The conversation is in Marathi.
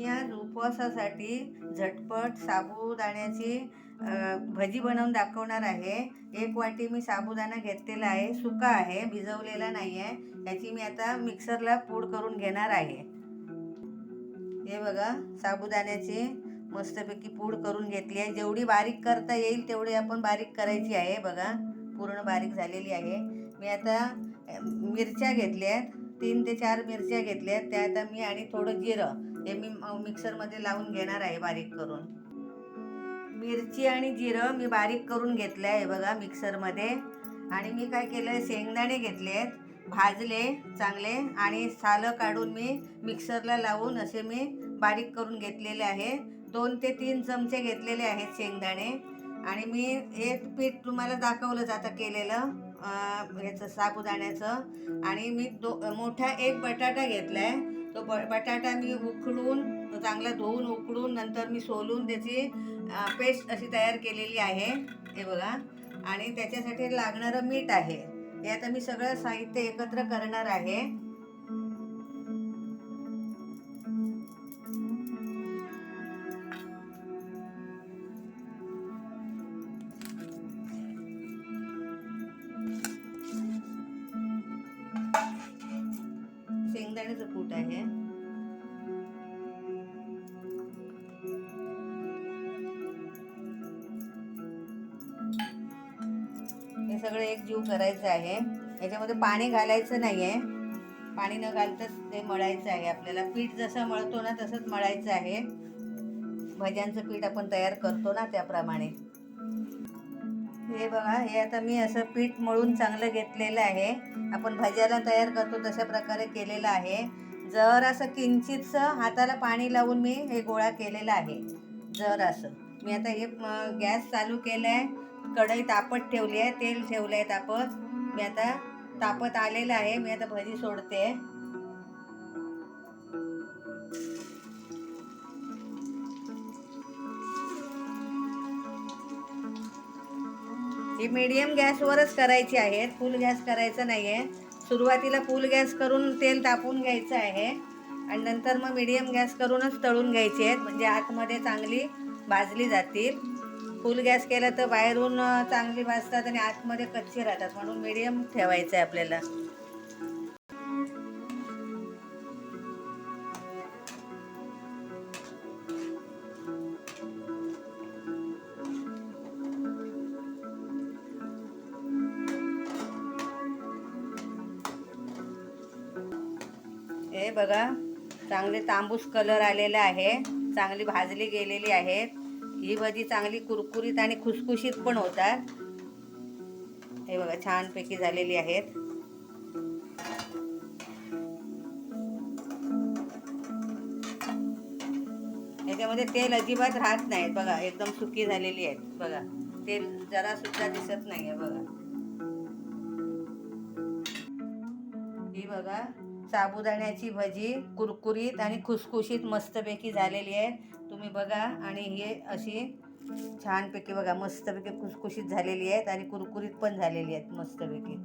मी आज उपवासासाठी झटपट साबुदाण्याची भजी बनवून दाखवणार आहे. एक वाटी मी साबुदाणा घेतलेला आहे. सुका आहे भिजवलेला नाही आहे याची मी आता मिक्सरला पूड करून घेणार आहे. हे बघा साबुदाण्याची मस्तपैकी पूड करून घेतली आहे. जेवढी बारीक करता येईल तेवढी आपण बारीक करायची आहे. बघा पूर्ण बारीक झालेली आहे. मी आता मिरच्या घेतल्या आहेत. तीन ते चार मिरच्या घेतल्या आहेत. त्या आता मी आणि थोडं जिरं. हे मी मिक्सरमध्ये लावून घेणार आहे बारीक करून. मिरची आणि जिरं मी बारीक करून घेतलं आहे बघा मिक्सरमध्ये. आणि मी काय केलं आहे शेंगदाणे घेतले आहेत भाजले चांगले आणि सालं काढून मी मिक्सरला लावून असे मी बारीक करून घेतलेले आहे. दोन ते तीन चमचे घेतलेले आहेत शेंगदाणे. आणि मी हे पीठ तुम्हाला दाखवलंच आता केलेलं ह्याचं साबुदाण्याचं. आणि मी दो मोठा एक बटाटा घेतला आहे तो ब बटाटा मी उकडून चांगला धुवून उकडून नंतर मी सोलून त्याची पेस्ट अशी तयार केलेली आहे. हे बघा. आणि त्याच्यासाठी लागणारं मीठ आहे. हे आता मी सगळं साहित्य एकत्र करणार आहे. शेंगदाण्याचं कूट आहे. हे सगळं एक जीव करायचं आहे. याच्यामध्ये पाणी घालायचं नाही आहे पाणी न घालताच ते मळायचं आहे आपल्याला. पीठ जसं मळतो ना तसंच मळायचं आहे. भज्यांचं पीठ आपण तयार करतो ना त्याप्रमाणे. हे बघा हे आता मी असं पीठ मळून चांगलं घेतलेलं आहे. आपण भज्याला तयार करतो तशा प्रकारे केलेलं आहे. जर असं किंचितसं हाताला पाणी लावून मी हे गोळा केलेलं आहे. जर असं मी आता हे गॅस चालू केलं आहे कढई तापत ठेवली आहे तेल ठेवलं आहे तापत. मी आता तापत आलेलं आहे. मी आता भजी सोडते. ही मीडियम गॅसवरच करायची आहेत फुल गॅस करायचं नाही आहे सुरुवातीला फुल गॅस करून तेल तापून घ्यायचं आहे. आणि नंतर मग मीडियम गॅस करूनच तळून घ्यायची आहेत. म्हणजे आतमध्ये चांगली भाजली जातील. फुल गॅस केला तर बाहेरून चांगली भाजतात आणि आतमध्ये कच्ची राहतात. म्हणून मीडियम ठेवायचं आहे आपल्याला. हे बघा चांगले तांबूस कलर आलेला आहे चांगली भाजली गेलेली आहेत. ही भजी चांगली कुरकुरीत आणि खुसखुशीत पण होतात. हे बघा छानपैकी झालेली आहेत. याच्यामध्ये तेल अजिबात राहत नाहीत बघा एकदम सुकी झालेली आहेत बघा. तेल जरा सुद्धा दिसत नाही आहे बघा. ही बघा साबुदाण्याची भजी कुरकुरीत आणि खुसखुशीत मस्तपैकी झालेली आहे. तुम्ही बघा आणि हे अशी छानपैकी बघा मस्तपैकी खुसखुशीत झालेली आहेत आणि कुरकुरीत पण झालेली आहेत मस्तपैकी.